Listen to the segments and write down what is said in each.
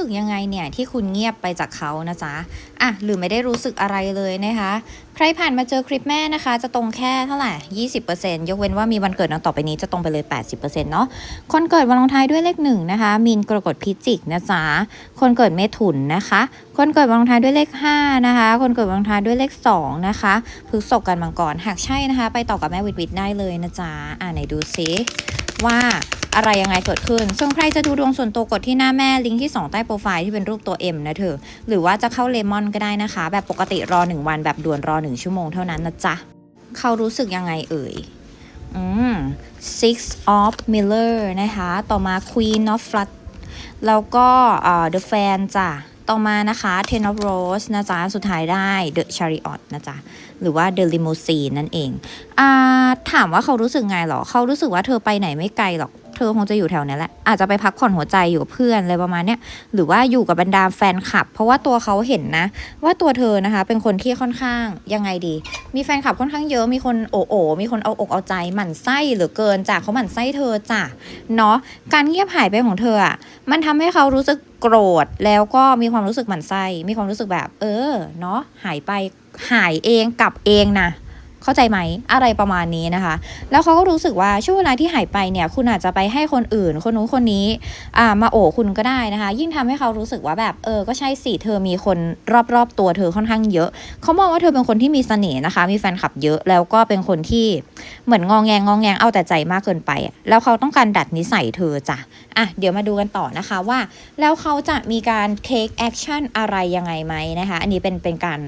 สึกยังไงเนี่ยที่คุณเงียบไปจากเขานะจ๊ะอะหรือไม่ได้รู้สึกอะไรเลยนะคะ ใครผ่านมาเจอคลิปแม่นะคะ จะตรงแค่เท่าไหร่ 20%ยกเว้นว่ามีวันเกิดดังต่อไปนี้จะตรงไปเลย 80%เนาะคนเกิดวันลงท้ายด้วยเลขหนึ่งนะคะ มีนกรกฎพิจิกนะจ๊ะคนเกิดเมถุนนะคะ คนเกิดวันลงท้ายด้วยเลข5นะคะ คนเกิดวันลงท้ายด้วยเลข2นะคะพฤษภกันมังกรหากใช่นะคะ ไปต่อกับแม่วิทวิทได้เลยนะจ๊ะอ่าไหนดูซิว่า อะไรยังไงเกิดขึ้น ส่วนใครจะดูดวงส่วนตัวกดที่หน้าแม่ลิงก์ที่ 2 ใต้โปรไฟล์ที่เป็นรูปตัว M นะเธอ หรือว่าจะเข้าเลมอนก็ได้นะคะ แบบปกติรอ 1 วันแบบด่วนรอ 1 ชั่วโมงเท่านั้นนะจ๊ะ เขารู้สึกยังไงเอ่ยอืม six of miller นะคะ ต่อมา queen of f l o o d แล้วก็เอ่อ the fan จ้ะต่อมานะคะ ten of rose นะจ๊ะ สุดท้ายได้ the chariot นะจ๊ะ หรือว่า the limousine นั่นเองอ่าถามว่าเขารู้สึกไงหรอ เขารู้สึกว่าเธอไปไหนไม่ไกลหรอก ธอคงจะอยู่แถวนี้แหละ อาจจะไปพักผ่อนหัวใจอยู่กับเพื่อนอะไรประมาณเนี้ยหรือว่าอยู่กับบรรดาแฟนคลับ เพราะว่าตัวเขาเห็นนะ ว่าตัวเธอนะคะ เป็นคนที่ค่อนข้างยังไงดี มีแฟนคลับค่อนข้างเยอะมีคนโอโอมีคนเอาอกเอาใจหมั่นไส้เหลือเกินจ้ะเขาหมั่นไส้เธอจ้ะเนาะการเงียบหายไปของเธออะมันทำให้เขารู้สึกโกรธแล้วก็มีความรู้สึกหมั่นไส้มีความรู้สึกแบบ เออเนาะหายไปหายเองกลับเองนะ เข้าใจไหมอะไรประมาณนี้นะคะ แล้วเขาก็รู้สึกว่าช่วงเวลาที่หายไปเนี่ย คุณอาจจะไปให้คนอื่น คนนู้นคนนี้อ่ามาโอบคุณก็ได้นะคะ ยิ่งทำให้เขารู้สึกว่าแบบเออก็ใช่สิเธอมีคนรอบๆตัวเธอค่อนข้างเยอะ เขามองว่าเธอเป็นคนที่มีเสน่ห์นะคะ มีแฟนคลับเยอะแล้วก็เป็นคนที่เหมือนงองแงงงองแงงเอาแต่ใจมากเกินไป แล้วเขาต้องการดัดนิสัยเธอจ้ะอะเดี๋ยวมาดูกันต่อนะคะว่า แล้วเขาจะมีการ take action อะไรยังไงไหมนะคะ อันนี้เป็นเป็นการ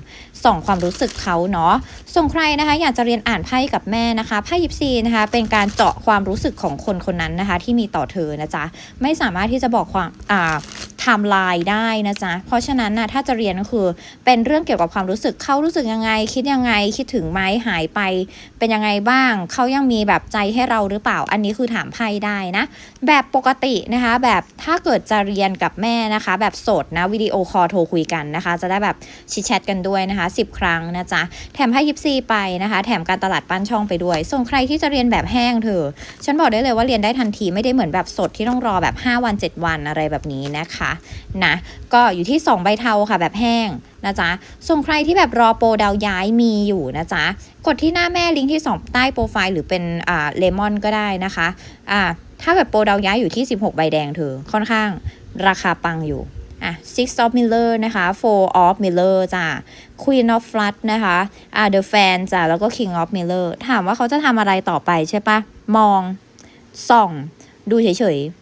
ส่องความรู้สึกเขาเนาะส่งใครนะคะอยากจะเรียนอ่านไพ่กับแม่นะคะไพ่ยิปซีนะคะเป็นการเจาะความรู้สึกของคนคนนั้นนะคะ ที่มีต่อเธอนะจ๊ะไม่สามารถที่จะบอกความอ่า ไทม์ไลน์ได้นะจ๊ะ เพราะฉะนั้นนะถ้าจะเรียนก็คือเป็นเรื่องเกี่ยวกับความรู้สึกเขารู้สึกยังไง คิดยังไงคิดถึงไหมหายไป เป็นยังไงบ้างเขายังมีแบบใจให้เราหรือเปล่า อันนี้คือถามไพ่ได้นะ แบบปกตินะคะ แบบถ้าเกิดจะเรียนกับแม่นะคะ แบบสดนะวิดีโอคอลโทรคุยกันนะคะ จะได้แบบชิดแชทกันด้วยนะคะ 10 ครั้งนะจ๊ะแถมให้ยิปซีไปนะคะ แถมการตลาดปั้นช่องไปด้วย ส่วนใครที่จะเรียนแบบแห้งเธอ ฉันบอกได้เลยว่าเรียนได้ทันทีไม่ได้เหมือนแบบสดที่ต้องรอแบบ 5 วัน 7 วันอะไรแบบนี้นะคะนะก็อยู่ที่ 2 ใบเทาค่ะแบบแห้งนะจ๊ะส่วนใครที่แบบรอโปรดาวย้ายมีอยู่นะจ๊ะกดที่หน้าแม่ลิงก์ที่ 2 ใต้โปรไฟล์หรือเป็นอ่าเลมอนก็ได้นะคะอ่าถ้าแบบโปรดาวย้ายอยู่ที่ 16 ใบแดงเธอค่อนข้างราคาปังอยู่อะ six of miller นะคะ four of miller จ้ะ queen of f l o o d นะคะอ่า the fan จ้ะ แล้วก็ king of miller ถามว่าเขาจะทำอะไรต่อไปใช่ปะมอง ส่อง ดูเฉยๆ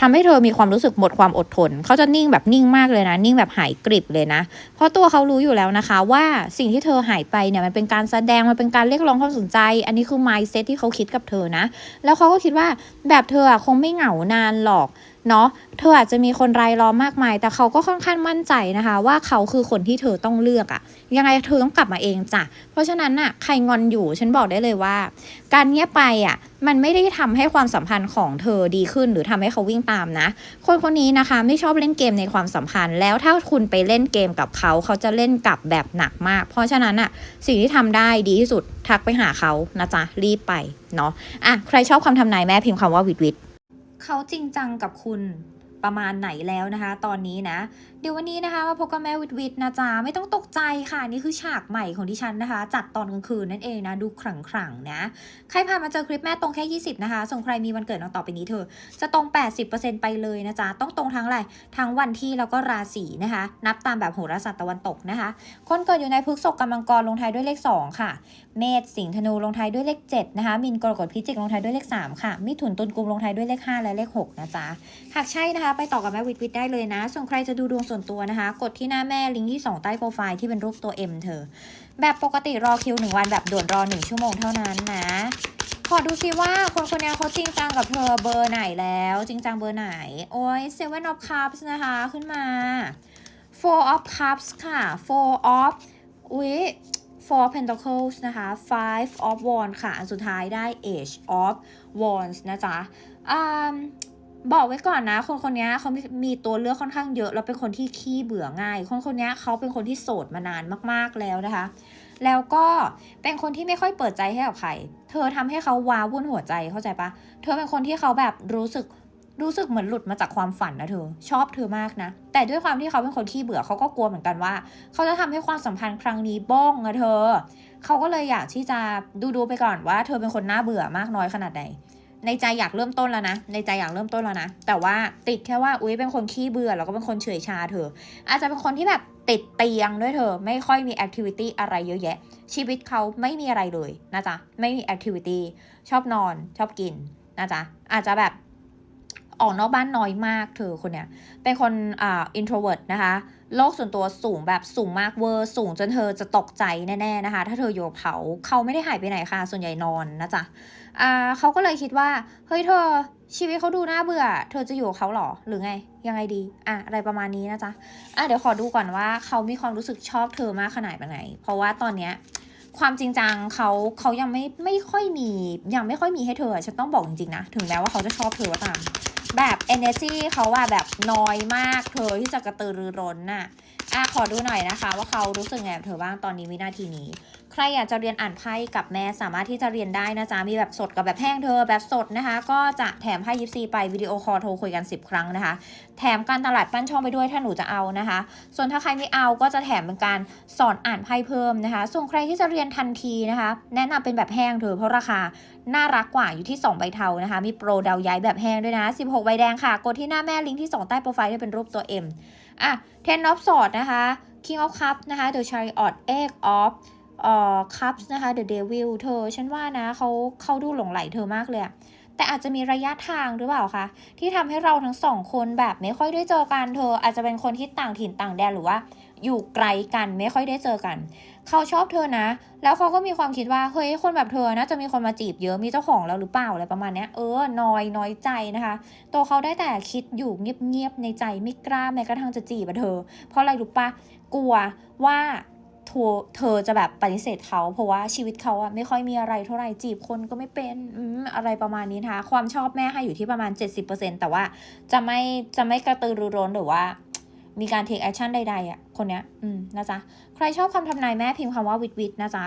ทำให้เธอมีความรู้สึกหมดความอดทน เขาจะนิ่งแบบนิ่งมากเลยนะ นิ่งแบบหายกริบเลยนะ เพราะตัวเขารู้อยู่แล้วนะคะ ว่าสิ่งที่เธอหายไปเนี่ยมันเป็นการแสดงมันเป็นการเรียกร้องความสนใจ อันนี้คือ mindset ที่เขาคิดกับเธอนะ แล้วเขาก็คิดว่าแบบเธออะคงไม่เหงานานหรอก เนาะเธออาจจะมีคนรายล้อมมากมาย แต่เขาก็ค่อนข้างมั่นใจนะคะ ว่าเขาคือคนที่เธอต้องเลือกอะยังไงเธอต้องกลับมาเองจ้ะเพราะฉะนั้นน่ะใครงอนอยู่ฉันบอกได้เลยว่า การเงียบไปอะมันไม่ได้ทำให้ความสัมพันธ์ของเธอดีขึ้น หรือทำให้เขาวิ่งตามนะ คนคนนี้นะคะไม่ชอบเล่นเกมในความสัมพันธ์ แล้วถ้าคุณไปเล่นเกมกับเขาเขาจะเล่นกลับแบบหนักมาก เพราะฉะนั้นอะสิ่งที่ทำได้ดีที่สุดทักไปหาเขานะจ๊ะรีบไปเนาะอะใครชอบคำทำนายแม่พิมพ์คำว่าวิดวิด เขาจริงจังกับคุณประมาณไหนแล้วนะคะ ตอนนี้นะ ดี๋ยววันนี้นะคะมาพบกับแม่วิดวิดนะจ๊ะไม่ต้องตกใจค่ะ นี่คือฉากใหม่ของดิฉันนะคะ จัดตอนกลางคืนนั่นเองนะ ดูขลังๆนะ ใครผ่านมาเจอคลิปแม่ตรงแค่ 20 นะคะส่งใครมีวันเกิดน้องต่อไปนี้เธอ จะตรง 80%ไปเลยนะจ๊ะ ต้องตรงทั้งอะไรทั้งวันที่แล้วก็ราศีนะคะ นับตามแบบโหราศาสตร์ตะวันตกนะคะ คนเกิดอยู่ในพฤกษภกับมังกรลงท้ายด้วยเลข 2 ค่ะ เมษสิงห์ธนูลงท้ายด้วยเลข 7 นะคะมินกรกฎพิจิกลงท้ายด้วยเลข 3 ค่ะ มิถุนตุลกุมลงท้ายด้วยเลข 5 และเลข 6 นะจ๊ะหากใช่นะคะ ไปต่อกับแม่วิทวิทได้เลยนะ ส่วนใครจะดูดวงส่วนตัวนะคะ กดที่หน้าแม่ลิงก์ที่ 2 ใต้โปรไฟล์ที่เป็นรูปตัว M เธอ แบบปกติรอคิว 1 วันแบบด่วนรอ 1 ชั่วโมงเท่านั้นนะ ขอดูซิว่าคนคนนี้เขาจริงจังกับเธอเบอร์ไหนแล้ว จริงจังเบอร์ไหน โอ้ย Seven of Cups นะคะขึ้นมา Four of Cups ค่ะ Four of อุ๊ย Four of Pentacles นะคะ Five of Wands ค่ะ อันสุดท้ายได้ Age of Wands นะจ๊ะอืม บอกไว้ก่อนนะ คนคนนี้เขามีตัวเลือกค่อนข้างเยอะ แล้วเป็นคนที่ขี้เบื่อง่าย คนคนนี้เขาเป็นคนที่โสดมานานมากๆแล้วนะคะ แล้วก็เป็นคนที่ไม่ค่อยเปิดใจให้กับใคร เธอทำให้เขาว้าวุ่นหัวใจเข้าใจปะ เธอเป็นคนที่เขาแบบรู้สึกรู้สึกเหมือนหลุดมาจากความฝันนะเธอ ชอบเธอมากนะ แต่ด้วยความที่เขาเป็นคนขี้เบื่อเขาก็กลัวเหมือนกันว่า เขาจะทำให้ความสัมพันธ์ครั้งนี้บ้องอะเธอ เขาก็เลยอยากที่จะดูดูๆไปก่อนว่า เธอเป็นคนน่าเบื่อมากน้อยขนาดไหน ในใจอยากเริ่มต้นแล้วนะ ในใจอยากเริ่มต้นแล้วนะ แต่ว่าติดแค่ว่า อุ้ยเป็นคนขี้เบื่อ แล้วก็เป็นคนเฉยชาเธอ อาจจะเป็นคนที่แบบติดเตียงด้วยเธอ ไม่ค่อยมีแอคทิวิตี้อะไรเยอะแยะ ชีวิตเขาไม่มีอะไรเลยนะจ๊ะ ไม่มีแอคทิวิตี้ ชอบนอน ชอบกินนะจ๊ะ อาจจะแบบ ออกนอกบ้านน้อยมากเธอคนเนี้ยเป็นคนอ่า introvert นะคะ โลกส่วนตัวสูงแบบสูงมากเวอร์ สูงจนเธอจะตกใจแน่ๆนะคะ ถ้าเธออยู่กับเขาเขาไม่ได้หายไปไหนค่ะ ส่วนใหญ่นอนนะจ๊ะอ่าเขาก็เลยคิดว่า เฮ้ยเธอชีวิตเขาดูน่าเบื่อ เธอจะอยู่กับเขาหรอ หรือไง ยังไงดี อะ อะไรประมาณนี้นะจ๊ะ อะ เดี๋ยวขอดูก่อนว่าเขามีความรู้สึกชอบเธอมากขนาดไหน เพราะว่าตอนเนี้ยความจริงจังเขาเขายังไม่ไม่ค่อยมียังไม่ค่อยมีให้เธอ ฉันต้องบอกจริงๆนะ ถึงแม้ว่าเขาจะชอบเธอก็ตาม แบบ energy เขาว่าแบบน้อยมากเธอที่จะกระตือรือร้นน่ะอะขอดูหน่อยนะคะ ว่าเขารู้สึกไงกับเธอบ้างตอนนี้วินาทีนี้ ใครอยากจะเรียนอ่านไพ่กับแม่สามารถที่จะเรียนได้นะจ๊ะมีแบบสดกับแบบแห้งเธอแบบสดนะคะ ก็จะแถมไพ่ยิปซีไปวิดีโอคอลโทรคุยกัน 10 ครั้งนะคะ แถมการตลาดปั้นช่องไปด้วยถ้าหนูจะเอานะคะ ส่วนถ้าใครไม่เอาก็จะแถมเป็นการสอนอ่านไพ่เพิ่มนะคะ ส่วนใครที่จะเรียนทันทีนะคะ แนะนำเป็นแบบแห้งเธอเพราะราคาน่ารักกว่าอยู่ที่ 2 ใบเทานะคะ มีโปรดาวย้ายแบบแห้งด้วยนะ 16 ใบแดงค่ะ กดที่หน้าแม่ลิงก์ที่ 2 ใต้โปรไฟล์ที่เป็นรูปตัว M อะ Ten of Swords นะคะ King of Cups นะคะ The Chariot Egg of เอ่อ Cups นะคะ The Devil เธอ ฉันว่านะเขาเขาดูหลงไหลเธอมากเลยอะแต่อาจจะมีระยะทางหรือเปล่าคะที่ทำให้เราทั้งสองคนแบบไม่ค่อยได้เจอกันเธอ อาจจะเป็นคนที่ต่างถิ่นต่างแดนหรือว่า อยู่ไกลกันไม่ค่อยได้เจอกันเขาชอบเธอนะ แล้วเขาก็มีความคิดว่าเฮ้ยคนแบบเธอน่าจะมีคนมาจีบเยอะมีเจ้าของแล้วหรือเปล่าอะไรประมาณนี้เออน้อยน้อยใจนะคะ ตัวเขาได้แต่คิดอยู่เงียบๆในใจไม่กล้าแม้กระทั่งจะจีบเธอ เพราะอะไรรู้ปะกลัวว่า เธอเธอจะแบบปฏิเสธเขา เพราะว่าชีวิตเขาอะไม่ค่อยมีอะไรเท่าไหร่จีบคนก็ไม่เป็นอืมอะไรประมาณนี้นะคะความชอบแม่ให้อยู่ที่ประมาณ 70%แต่ว่าจะไม่จะไม่กระตือรือร้นหรือว่ามีการเทคแอคชั่นใดๆอะคนเนี้ย อืม นะจ๊ะ ใครชอบคำทำนายแม่พิมพ์คำว่าวิดวิดนะจ๊ะ